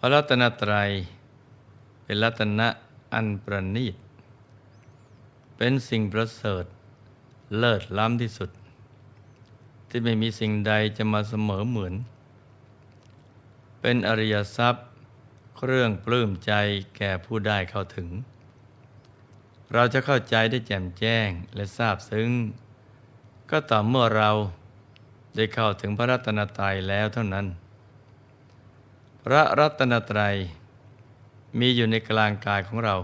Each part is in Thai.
พระรัตนตรัย เป็นรัตนะอันประณีต เป็นสิ่งประเสริฐเลิศล้ำที่สุด ที่ไม่มีสิ่งใดจะมาเสมอเหมือน เป็นอริยทรัพย์เครื่องปลื้มใจแก่ผู้ได้เข้าถึง เราจะเข้าใจได้แจ่มแจ้งและทราบซึ้ง ก็ต่อเมื่อเราได้เข้าถึงพระรัตนตรัยแล้วเท่านั้น ระรัตนตรัย มีอยู่ในกลางกายของเรา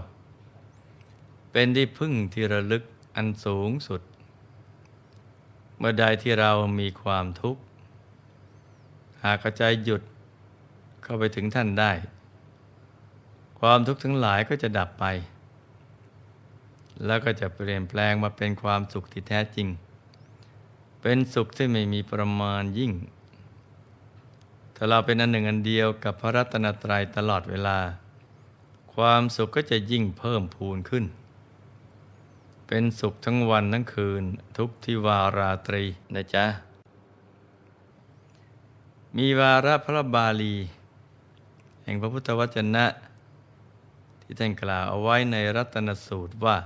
เป็นที่พึ่งที่ระลึกอันสูงสุด เมื่อใดที่เรามีความทุกข์ หากใจหยุดเข้าไปถึงท่านได้ ความทุกข์ทั้งหลายก็จะดับไป แล้วก็จะเปลี่ยนแปลงมาเป็นความสุขที่แท้จริง เป็นสุขที่ไม่มีประมาณยิ่ง ถ้าเราเป็นอันหนึ่งอันเดียวกับพระรัตนตรัยตลอดเวลา ความสุขก็จะยิ่งเพิ่มพูนขึ้น เป็นสุขทั้งวันทั้งคืนทุกทิวาราตรีนะจ๊ะ มีวาระพระบาลี แห่งพระพุทธวจนะ ที่ท่านกล่าวเอาไว้ในรัตนสูตรว่า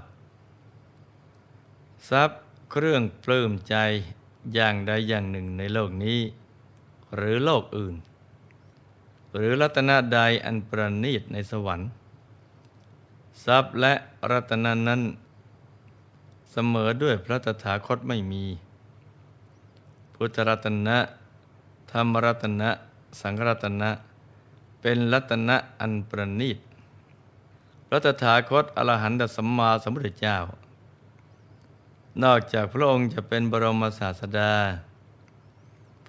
ทรัพย์เครื่องปลื้มใจอย่างใดอย่างหนึ่งในโลกนี้ หรือโลกอื่น หรือรัตนใดอันประณีตในสวรรค์ ทรัพย์และรัตนานั้น เสมอด้วยพระตถาคตไม่มี พุทธรัตนะ ธรรมรัตนะ สังฆรัตนะ เป็นรัตนะอันประณีตพระตถาคตอรหันตสัมมาสัมพุทธเจ้า นอกจากพระองค์จะเป็นบรมศาสดา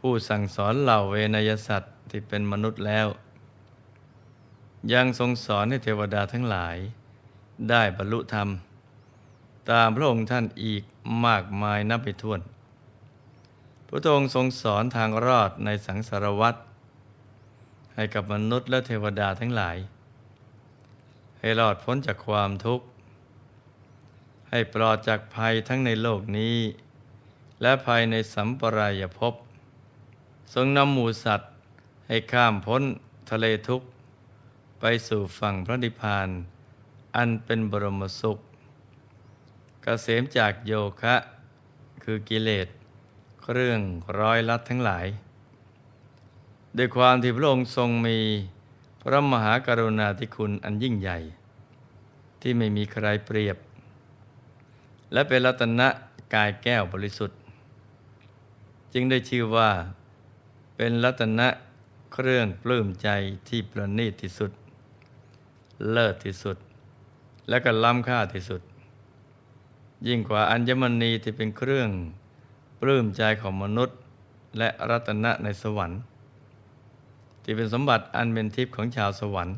ผู้สั่งสอนเหล่าเวนยสัตว์ที่เป็นมนุษย์แล้ว ยังทรงสอนให้เทวดาทั้งหลาย ได้บรรลุธรรม ตามพระองค์ท่านอีกมากมายนับไม่ถ้วน พระองค์ทรงสอนทางรอดในสังสารวัฏให้กับมนุษย์และเทวดาทั้งหลาย ให้รอดพ้นจากความทุกข์ ให้ปลอดจากภัยทั้งในโลกนี้ และภัยในสัมปรายภพ ทรงนำหมูสัตว์ให้ข้ามพ้นทะเลทุกข์ ไปสู่ฝั่งพระนิพพาน อันเป็นบรมสุขกเกษมจากโยคะ คือกิเลสเครื่องร้อยลัดทั้งหลาย ด้วยความที่พระองค์ทรงมีพระมหากรุณาธิคุณอันยิ่งใหญ่ ที่ไม่มีใครเปรียบ และเป็นรัตนะกายแก้วบริสุทธิ์ จึงได้ชื่อว่า เป็นรัตนะเครื่องปลื้มใจที่ประณีตที่สุด เลิศที่สุด และก็ล้ำค่าที่สุด ยิ่งกว่าอัญมณีที่เป็นเครื่องปลื้มใจของมนุษย์ และรัตนะในสวรรค์ ที่เป็นสมบัติอันเป็นทิพย์ของชาวสวรรค์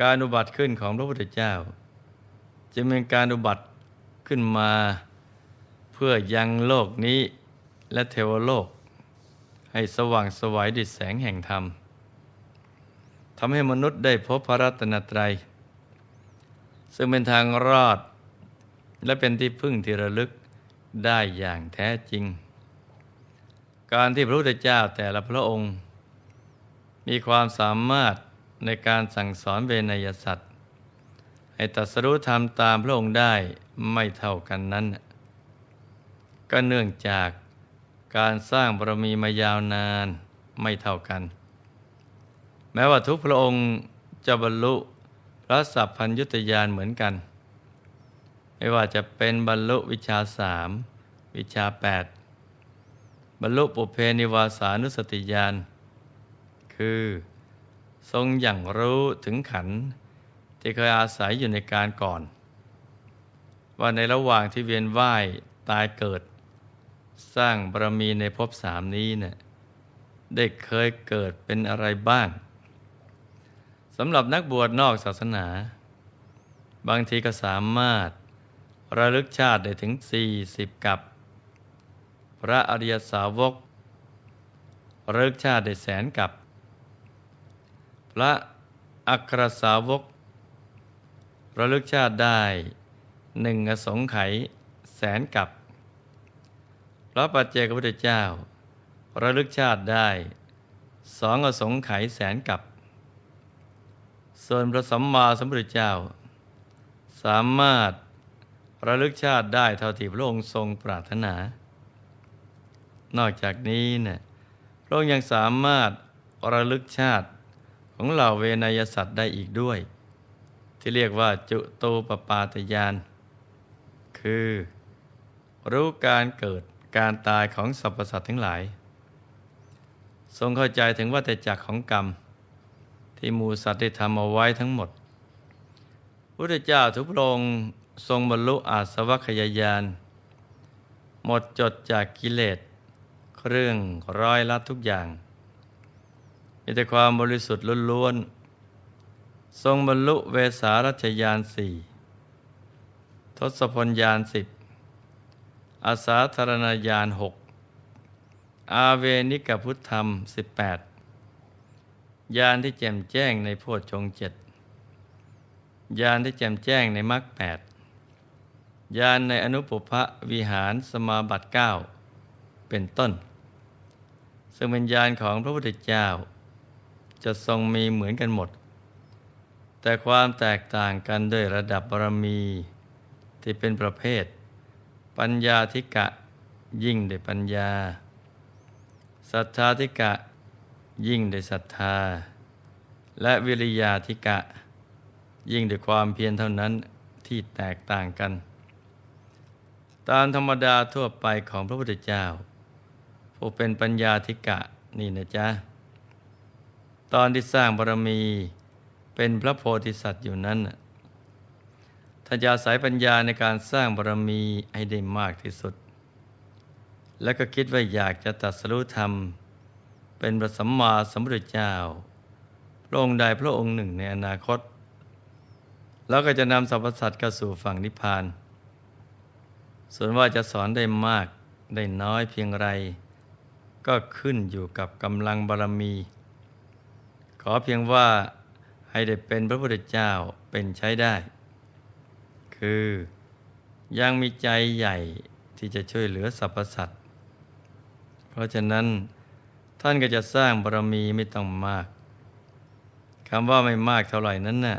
การอุบัติขึ้นของพระพุทธเจ้า จะเป็นการอุบัติขึ้นมาเพื่อยังโลกนี้และเทวโลก ให้สว่างสวัยด้วยแสงแห่งธรรมทำให้มนุษย์ได้พบพระรัตนตรัย ซึ่งเป็นทางรอด และเป็นที่พึ่งที่ระลึกได้อย่างแท้จริง การที่พระพุทธเจ้าแต่ละพระองค์ มีความสามารถในการสั่งสอนเวนยสัตว์ให้ตัสรู้ธรรมตามพระองค์ได้ไม่เท่ากันนั้น ก็เนื่องจาก การสร้างบารมีมายาวนานไม่เท่ากัน แม้ว่าทุกพระองค์จะบรรลุพระสัพพัญยุตยานเหมือนกัน ไม่ว่าจะเป็นบรรลุวิชาสามวิชาแปดบรรลุปุเพนิวาสานุสติญาณคือทรงอย่างรู้ถึงขันที่เคยอาศัยอยู่ในการก่อน ว่าในระหว่างที่เวียนว่ายตายเกิด สร้างบารมีในภพสามนี้เนะี่ยได้เคยเกิดเป็นอะไรบ้างสำหรับนักบวชนอกศาสนา บางทีก็สามารถระลึกชาติได้ถึง 40 กับ พระอริยสาวกระลึกชาติได้แสนกับ พระอัครสาวกระลึกชาติได้หนึ่งอสงไขยแสนกับ พระปัจเจกพุทธเจ้า ระลึกชาติได้สองอสงไขยแสนกับ ส่วนพระสัมมาสัมพุทธเจ้า สามารถระลึกชาติได้เท่าที่พระองค์ทรงปรารถนา นอกจากนี้เนี่ยพระองค์ยังสามารถระลึกชาติของเหล่าเวนยสัตว์ได้อีกด้วย ที่เรียกว่าจุตูปปาตยาน คือรู้การเกิด การตายของสรรพสัตว์ทั้งหลาย ทรงเข้าใจถึงว่าแต่จักของกรรม ที่มูสัตว์ได้ทำเอาไว้ทั้งหมดพระเจ้าทุกพระองค์ทรงบรรลุอาสวัคยายาน หมดจดจากกิเลสเครื่องร้อยลัดทุกอย่าง มีแต่ความบริสุทธิ์ล้วนๆทรงบรรลุเวสารัชยานสี่ทศพลยานสิบ อาสาธารณญาณหกอาเวนิกพุทธธรรมสิบแปดญาณที่แจ่มแจ้งในโพชฌงเจ็ดญาณที่แจ่มแจ้งในมรรคแปดญาณในอนุปภะวิหารสมาบัติเก้าเป็นต้น ซึ่งเป็นญาณของพระพุทธเจ้า จะทรงมีเหมือนกันหมด แต่ความแตกต่างกันด้วยระดับบารมีที่เป็นประเภท ปัญญาธิกะยิ่งได้ปัญญาศรัทธาธิกะยิ่งได้ศรัทธา และวิริยาธิกะ ยิ่งด้วยความเพียรเท่านั้นที่แตกต่างกัน ตามธรรมดาทั่วไปของพระพุทธเจ้า ผู้เป็นปัญญาธิกะนี่นะจ๊ะ ตอนที่สร้างบารมีเป็นพระโพธิสัตว์อยู่นั้น ท่านจะอาศัยปัญญาในการสร้างบารมีให้ได้มากที่สุด แล้วก็คิดว่าอยากจะตัดสรุธรรม เป็นพระสัมมาสัมพุทธเจ้า พระองค์ใดพระองค์หนึ่งในอนาคต แล้วก็จะนำสรรพสัตว์เข้าสู่ฝั่งนิพพาน ส่วนว่าจะสอนได้มากได้น้อยเพียงไร ก็ขึ้นอยู่กับกำลังบารมี ขอเพียงว่าให้ได้เป็นพระพุทธเจ้าเป็นใช้ได้ คือ ยังมีใจใหญ่ที่จะช่วยเหลือสรรพสัตว์ เพราะฉะนั้นท่านก็จะสร้างบารมีไม่ต้องมากคำว่าไม่มากเท่าไหร่นั้นน่ะ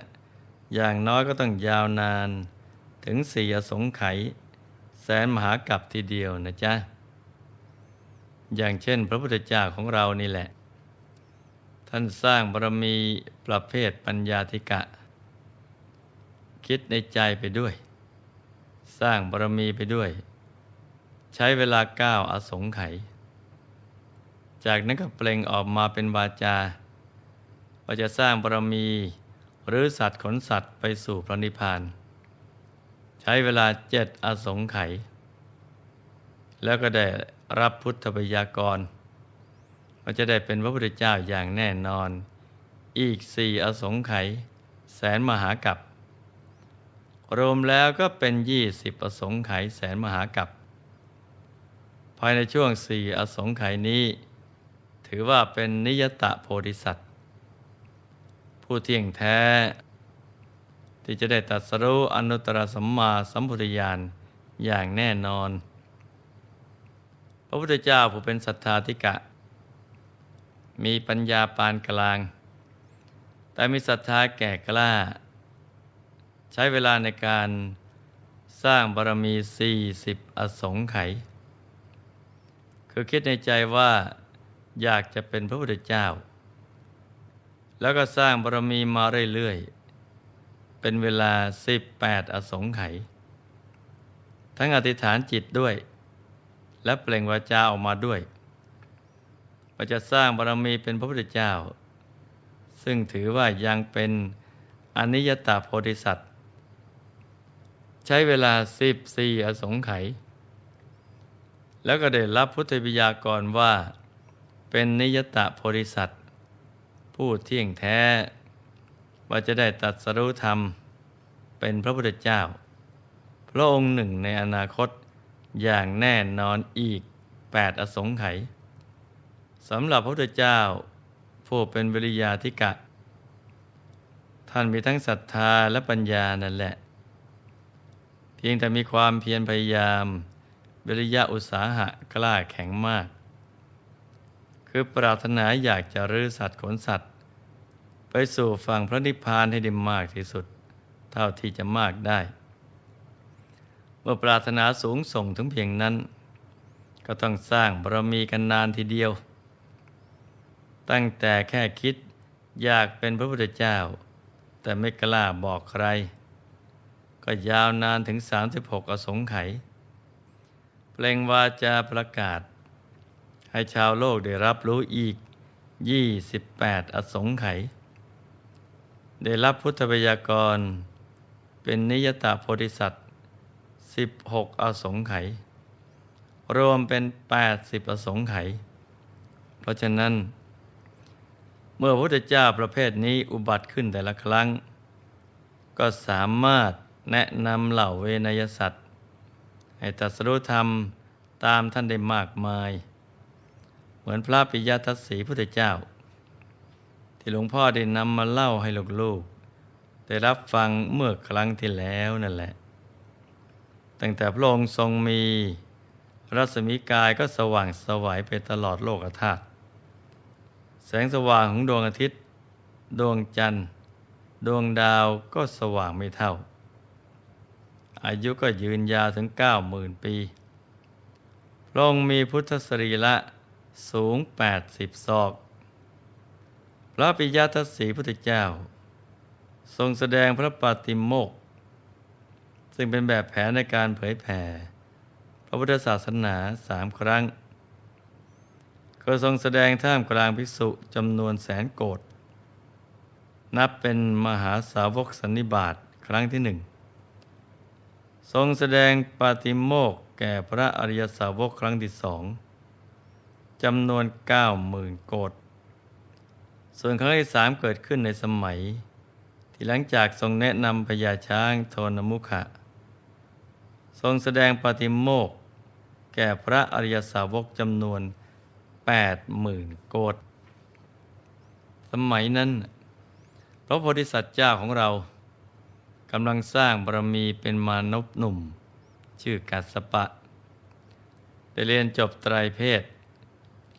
อย่างน้อยก็ต้องยาวนานถึงสี่อสงไขยแสนมหากัปทีเดียวนะจ๊ะ อย่างเช่น พระพุทธเจ้าของเรานี่แหละ ท่านสร้างบารมีประเภทปัญญาธิกะ คิดในใจไปด้วย สร้างบารมีไปด้วย ใช้เวลาก้าวอสงไขยจากนั้นก็เปล่งออกมาเป็นวาจาว่าจะสร้างบารมีหรือสัตว์ขนสัตว์ไปสู่พระนิพพาน ใช้เวลาเจ็ดอสงไขยแล้วก็ได้รับพุทธบัญญากรว่าจะได้เป็นพระพุทธเจ้าอย่างแน่นอน อีกสี่อสงไขยแสนมหากับ รวมแล้วก็เป็นยี่สิบอสงไขยแสนมหากับ ภายในช่วงสี่อสงไขยนี้ ถือว่าเป็นนิยตะโพธิสัตว์ ผู้เที่ยงแท้ ที่จะได้ตัดสรู้อนุตตรสัมมาสัมพุทธญาณอย่างแน่นอน พระพุทธเจ้าผู้เป็นสัทธาธิกะ มีปัญญาปานกลาง แต่มีศรัทธาแก่กล้า ใช้เวลาในการสร้างบารมีสี่สิบอสงไขยคือคิดในใจว่าอยากจะเป็นพระพุทธเจ้า แล้วก็สร้างบารมีมาเรื่อยๆ เป็นเวลาสิบแปดอสงไขยทั้งอธิษฐานจิตด้วย และเปล่งวาจาออกมาด้วยว่าจะสร้างบารมีเป็นพระพุทธเจ้า ซึ่งถือว่ายังเป็นอนิยตาโพธิสัตว์ ใช้เวลาสิบสี่อสงไขยแล้วก็ได้รับพุทธบิยากรว่า เป็นนิยตะโพธิสัตว์ผู้เที่ยงแท้ ว่าจะได้ตัดสรุธรรม เป็นพระพุทธเจ้า พระองค์หนึ่งในอนาคตอย่างแน่นอนอีกแปดอสงไขยสำหรับพระพุทธเจ้า ผู้เป็นวิริยาธิกะ ท่านมีทั้งศรัทธาและปัญญานั่นแหละ พียงแต่มีความเพียรพยายามวิริยะอุตสาหะกล้าแข็งมากคืคือปรารถนาอยากจะรื้อสัตว์ขนสัตว์ ไปสู่ฝั่งพระนิพพานให้ได้มากที่สุด เท่าที่จะมากได้ เมื่อปรารถนาสูงส่งถึงเพียงนั้น ก็ต้องสร้างบารมีกันนานทีเดียว ตั้งแต่แค่คิดอยากเป็นพระพุทธเจ้า แต่ไม่กล้าบอกใคร ก็ยาวนานถึง 36 อสงไขยเปล่งวาจาประกาศ ให้ชาวโลกได้รับรู้อีก 28 อสงไขยได้รับพุทธบัญญากร เป็นนิยตาโพธิสัตว์ 16 อสงไขยรวมเป็น 80 อสงไขยเพราะฉะนั้น เมื่อพระพุทธเจ้าประเภทนี้อุบัติขึ้นแต่ละครั้ง ก็สามารถ แนะนำเหล่าเวนยสัตว์ ให้ตรัสรู้ธรรมตามท่านได้มากมาย เหมือนพระปิยทัศสีพุทธเจ้า ที่หลวงพ่อได้นำมาเล่าให้ลูกๆได้รับฟังเมื่อครั้งที่แล้วนั่นแหละ ตั้งแต่พระองค์ทรงมีรัศมีกายก็สว่างสวัยไปตลอดโลกธาตุแสงสว่างของดวงอาทิตย์ ดวงจันทร์ ดวงดาวก็สว่างไม่เท่า อายุก็ยืนยาวถึงเก้าหมื่นปีพระองค์มีพุทธสรีระสูง80ศอก พระปิยทัศสีพุทธเจ้า ทรงแสดงพระปฏิโมก ซึ่งเป็นแบบแผนในการเผยแผ่ พระพุทธศาสนาสามครั้ง ก็ทรงแสดงท่ามกลางภิกษุจำนวนแสนโกดนับเป็นมหาสาวกสันนิบาตครั้งที่หนึ่ง ทรงแสดงปาติโมกข์แก่พระอริยสาวกครั้งที่สองจำนวนเก้าหมื่นโกดส่วนครั้งที่สามเกิดขึ้นในสมัย ที่หลังจากทรงแนะนำพญาช้างโทนมุขะ ทรงแสดงปาติโมกข์แก่พระอริยสาวกจำนวนแปดหมื่นโกดสมัยนั้น พระโพธิสัตว์เจ้าของเรา กำลังสร้างบารมีเป็นมานพหนุ่ม ชื่อกัสปะ ได้เรียนจบไตรเพศ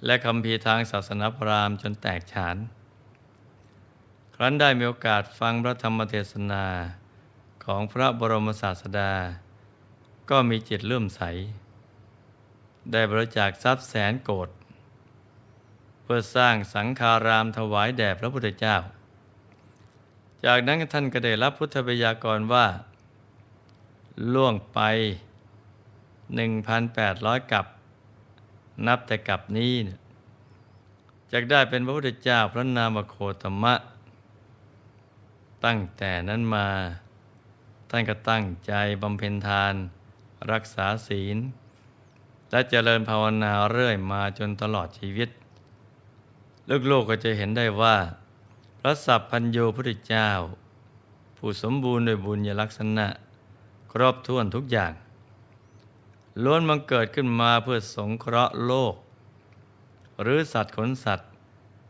และคำพีทางศาสนาพราหมณ์จนแตกฉาน ครั้นได้มีโอกาสฟังพระธรรมเทศนาของพระบรมศาสดา ก็มีจิตเลื่อมใส ได้บริจาคทรัพย์แสนโกดเพื่อสร้างสังฆารามถวายแด่พระพุทธเจ้า จากนั้นท่านก็ได้รับพุทธบัญญากรว่า ล่วงไป 1,800 กับ นับแต่กับนี้จากได้เป็นพระพุทธเจ้าพระนามโคตมะ ตั้งแต่นั้นมา ท่านก็ตั้งใจบำเพ็ญทาน รักษาศีล และเจริญภาวนาเรื่อยมาจนตลอดชีวิต ลูกๆกก็จะเห็นได้ว่า ระสัพพัญโยพุทธเจ้า ผู้สมบูรณ์ด้วยบุญญลักษณะ ครอบถ้วนทุกอย่าง ล้วนมังเกิดขึ้นมาเพื่อสงเคราะห์โลก หรือสัตว์ขนสัตว์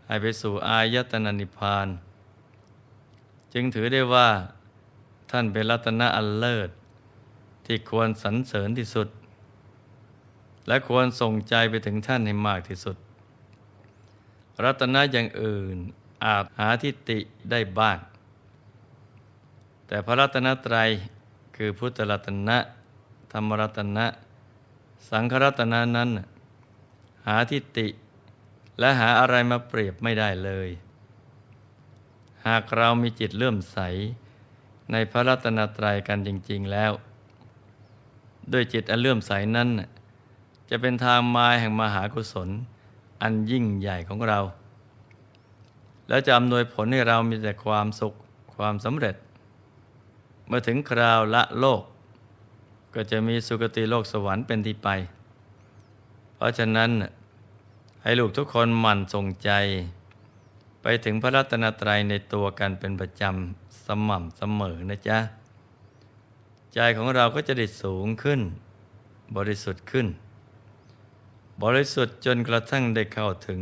ให้ไปสู่อายตนะนิพพาน จึงถือได้ว่าท่านเป็นรัตนะอันเลิศ ที่ควรสรรเสริญที่สุด และควรส่งใจไปถึงท่านให้มากที่สุด รัตนะอย่างอื่น อาจหาทิฏฐิได้บ้าง แต่พระรัตนตรัยคือพุทธรัตนะธรรมรัตนะ สังขรัตนะนั้น หาทิฏฐิและหาอะไรมาเปรียบไม่ได้เลย หากเรามีจิตเลื่อมใส ในพระรัตนตรัยกันจริง ๆแล้ว ด้วยจิตอันเลื่อมใสนั้น จะเป็นทางมาแห่งมหากุศล อันยิ่งใหญ่ของเรา แล้วจะอำนวยผลให้เรามีแต่ความสุขความสำเร็จ เมื่อถึงคราวละโลก ก็จะมีสุคติโลกสวรรค์เป็นที่ไป เพราะฉะนั้นให้ลูกทุกคนหมั่นส่งใจ ไปถึงพระรัตนตรัยในตัวกันเป็นประจำสม่ำเสมอนะจ๊ะ ใจของเราก็จะได้สูงขึ้น บริสุทธิ์ขึ้น บริสุทธิ์จนกระทั่งได้เข้าถึง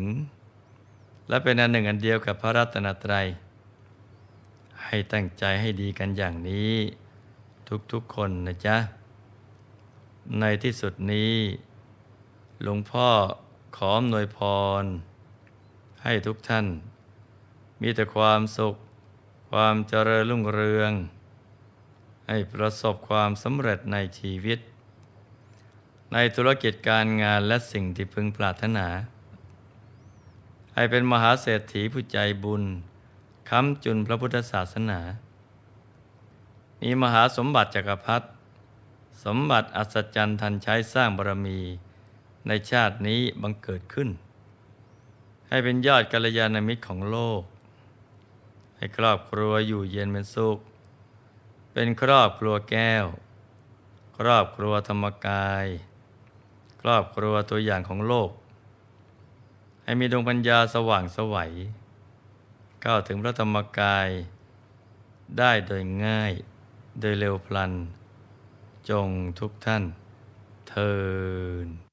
และเป็นอันหนึ่งอันเดียวกับพระรัตนตรัย ให้ตั้งใจให้ดีกันอย่างนี้ ทุกๆคนนะจ๊ะ ในที่สุดนี้ หลวงพ่อขออำนวยพร ให้ทุกท่าน มีแต่ความสุข ความเจริญรุ่งเรือง ให้ประสบความสำเร็จในชีวิต ในธุรกิจการงานและสิ่งที่พึงปรารถนา ให้เป็นมหาเศรษฐีผู้ใจบุญค้ำจุนพระพุทธศาสนา มีมหาสมบัติจักรพรรดิสมบัติอัศจรรย์ทันใช้สร้างบารมีในชาตินี้บังเกิดขึ้น ให้เป็นยอดกัลยาณมิตรของโลก ให้ครอบครัวอยู่เย็นเป็นสุข เป็นครอบครัวแก้ว ครอบครัวธรรมกาย ครอบครัวตัวอย่างของโลก ให้มีดวงปัญญาสว่างสวัยเข้าถึงพระธรรมกาย ได้โดยง่าย โดยเร็วพลัน จงทุกท่านเทิน